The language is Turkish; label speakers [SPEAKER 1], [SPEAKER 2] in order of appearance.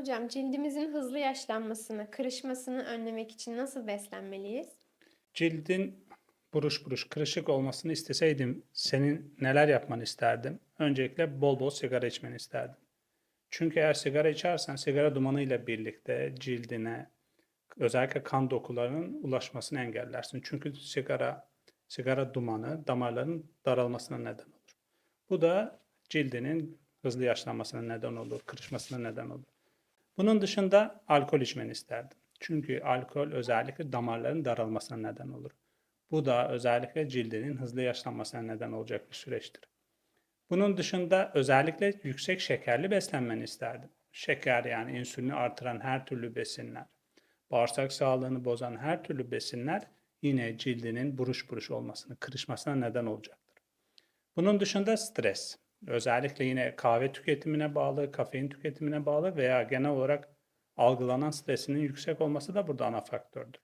[SPEAKER 1] Hocam cildimizin hızlı yaşlanmasını, kırışmasını önlemek için nasıl beslenmeliyiz?
[SPEAKER 2] Cildin buruş buruş kırışık olmasını isteseydim senin neler yapmanı isterdim? Öncelikle bol bol sigara içmeni isterdim. Çünkü eğer sigara içersen sigara dumanıyla birlikte cildine özellikle kan dokularının ulaşmasını engellersin. Çünkü sigara sigara dumanı damarların daralmasına neden olur. Bu da cildinin hızlı yaşlanmasına neden olur, kırışmasına neden olur. Bunun dışında alkol içmeni isterdim. Çünkü alkol özellikle damarların daralmasına neden olur. Bu da özellikle cildinin hızlı yaşlanmasına neden olacak bir süreçtir. Bunun dışında özellikle yüksek şekerli beslenmeni isterdim. Şeker yani insülini artıran her türlü besinler, bağırsak sağlığını bozan her türlü besinler yine cildinin buruş buruş olmasını, kırışmasına neden olacaktır. Bunun dışında stres. Özellikle yine kahve tüketimine bağlı, kafein tüketimine bağlı veya genel olarak algılanan stresinin yüksek olması da burada ana faktördür.